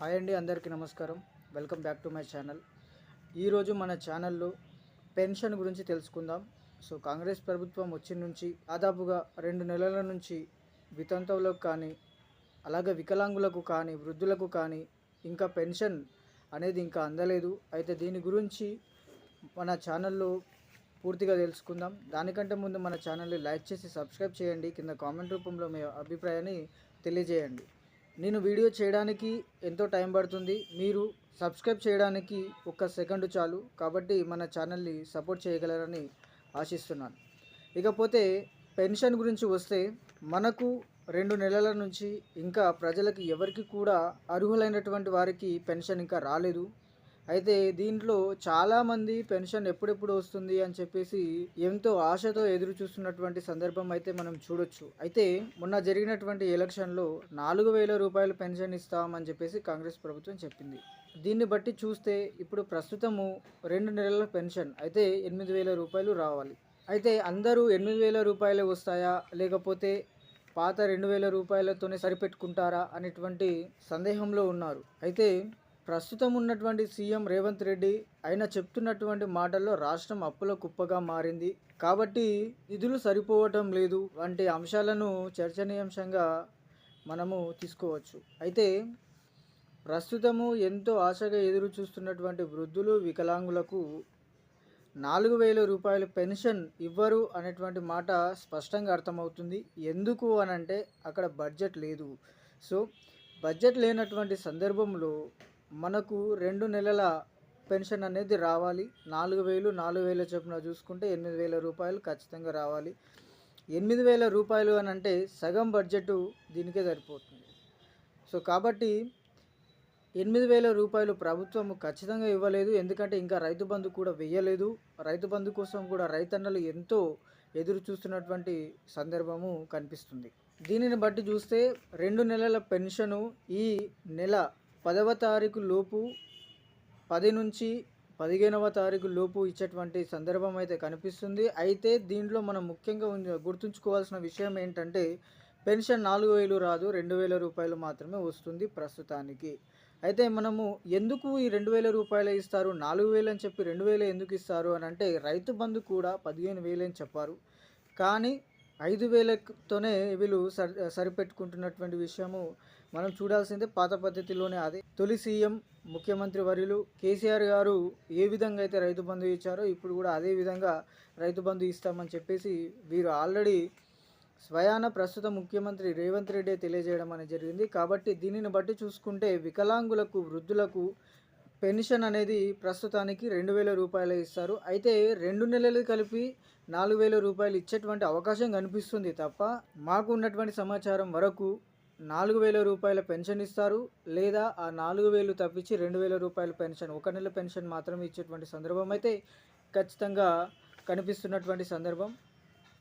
Hi అండి అందరికీ నమస్కారం. Welcome back to my channel. ఈరోజు మన ఛానల్లో పెన్షన్ గురించి తెలుసుకుందాం. సో కాంగ్రెస్ ప్రభుత్వం వచ్చిన నుంచి దాదాపుగా రెండు నెలల నుంచి వితంతువులకు కానీ అలాగే వికలాంగులకు కానీ వృద్ధులకు కానీ ఇంకా పెన్షన్ అనేది ఇంకా అందలేదు. అయితే దీని గురించి మన ఛానల్లో పూర్తిగా తెలుసుకుందాం. దానికంటే ముందు మన ఛానల్ని లైక్ చేసి సబ్స్క్రైబ్ చేయండి. కింద కామెంట్ రూపంలో మీ అభిప్రాయాన్ని తెలియజేయండి. నేను వీడియో చేయడానికి ఎంతో టైం పడుతుంది. మీరు సబ్స్క్రైబ్ చేయడానికి ఒక్క సెకండ్ చాలు. కాబట్టి మన ఛానల్ని సపోర్ట్ చేయగలరని ఆశిస్తున్నాను. ఇకపోతే పెన్షన్ గురించి వస్తే మనకు రెండు నెలల నుంచి ఇంకా ప్రజలకు ఎవరికి కూడా అర్హులైనటువంటి వారికి పెన్షన్ ఇంకా రాలేదు. అయితే దీంట్లో చాలామంది పెన్షన్ ఎప్పుడెప్పుడు వస్తుంది అని చెప్పేసి ఎంతో ఆశతో ఎదురు చూస్తున్నటువంటి సందర్భం అయితే మనం చూడొచ్చు. అయితే మొన్న జరిగినటువంటి ఎలక్షన్లో నాలుగు వేల రూపాయలు పెన్షన్ ఇస్తామని చెప్పేసి కాంగ్రెస్ ప్రభుత్వం చెప్పింది. దీన్ని బట్టి చూస్తే ఇప్పుడు ప్రస్తుతము రెండు నెలల పెన్షన్ అయితే ఎనిమిది వేల రూపాయలు రావాలి. అయితే అందరూ ఎనిమిది వేల రూపాయలే వస్తాయా? లేకపోతే పాత రెండు వేల రూపాయలతోనే సరిపెట్టుకుంటారా? అనేటువంటి సందేహంలో ఉన్నారు. అయితే ప్రస్తుతం ఉన్నటువంటి సీఎం రేవంత్ రెడ్డి ఆయన చెప్తున్నటువంటి మాటల్లో రాష్ట్రం అప్పుల కుప్పగా మారింది. కాబట్టి నిధులు సరిపోవటం లేదు. వంటి అంశాలను చర్చనీయాంశంగా మనము తీసుకోవచ్చు. అయితే ప్రస్తుతము ఎంతో ఆశగా ఎదురు చూస్తున్నటువంటి వృద్ధులు వికలాంగులకు నాలుగు వేల రూపాయల పెన్షన్ ఇవ్వరు అనేటువంటి మాట స్పష్టంగా అర్థమవుతుంది. ఎందుకు అని అంటే అక్కడ బడ్జెట్ లేదు. సో బడ్జెట్ లేనటువంటి సందర్భంలో మనకు రెండు నెలల పెన్షన్ అనేది రావాలి. నాలుగు వేలు నాలుగు వేల చొప్పున చూసుకుంటే ఎనిమిది వేల రూపాయలు ఖచ్చితంగా రావాలి. ఎనిమిది వేల రూపాయలు అని అంటే సగం బడ్జెట్ దీనికే సరిపోతుంది. సో కాబట్టి ఎనిమిది వేల రూపాయలు ప్రభుత్వం ఖచ్చితంగా ఇవ్వలేదు. ఎందుకంటే ఇంకా రైతు బంధు కూడా వెయ్యలేదు రైతు బంధు కోసం కూడా రైతన్నలు ఎంతో ఎదురు చూస్తున్నటువంటి సందర్భము కనిపిస్తుంది. దీనిని బట్టి చూస్తే రెండు నెలల పెన్షను ఈ నెల పదవ తారీఖు లోపు పది నుంచి పదిహేనవ తారీఖు లోపు ఇచ్చేటువంటి సందర్భం అయితే కనిపిస్తుంది. అయితే దీంట్లో మనం ముఖ్యంగా గుర్తుంచుకోవాల్సిన విషయం ఏంటంటే పెన్షన్ నాలుగు వేలు రాదు రెండు వేల రూపాయలు మాత్రమే వస్తుంది ప్రస్తుతానికి. అయితే మనము ఎందుకు ఈ రెండు వేల రూపాయలు ఇస్తారు నాలుగు వేలు అని చెప్పి రెండు వేలు ఎందుకు ఇస్తారు అని అంటే రైతు బంధు కూడా పదిహేను వేలు అని చెప్పారు. కానీ ఐదు వేలతోనే వీళ్ళు సరి సరిపెట్టుకుంటున్నటువంటి విషయము మనం చూడాల్సిందే పాత పద్ధతిలోనే అదే. తొలి సీఎం ముఖ్యమంత్రి వర్యులు కేసీఆర్ గారు ఏ విధంగా అయితే రైతు బంధు ఇచ్చారో ఇప్పుడు కూడా అదే విధంగా రైతు బంధు ఇస్తామని చెప్పేసి వీరు ఆల్రెడీ స్వయాన ప్రస్తుత ముఖ్యమంత్రి రేవంత్ రెడ్డి తెలియజేయడం అనేది జరిగింది. కాబట్టి దీనిని బట్టి చూసుకుంటే వికలాంగులకు వృద్ధులకు పెన్షన్ అనేది ప్రస్తుతానికి రెండు వేల రూపాయలు ఇస్తారు. అయితే రెండు నెలలు కలిపి నాలుగు వేల రూపాయలు ఇచ్చేటువంటి అవకాశం కనిపిస్తుంది తప్ప మాకు ఉన్నటువంటి సమాచారం వరకు నాలుగు వేల రూపాయల పెన్షన్ ఇస్తారు లేదా ఆ నాలుగు వేలు తప్పించి రెండు వేల రూపాయల పెన్షన్ ఒక నెల పెన్షన్ మాత్రమే ఇచ్చేటువంటి సందర్భం అయితే ఖచ్చితంగా కనిపిస్తున్నటువంటి సందర్భం.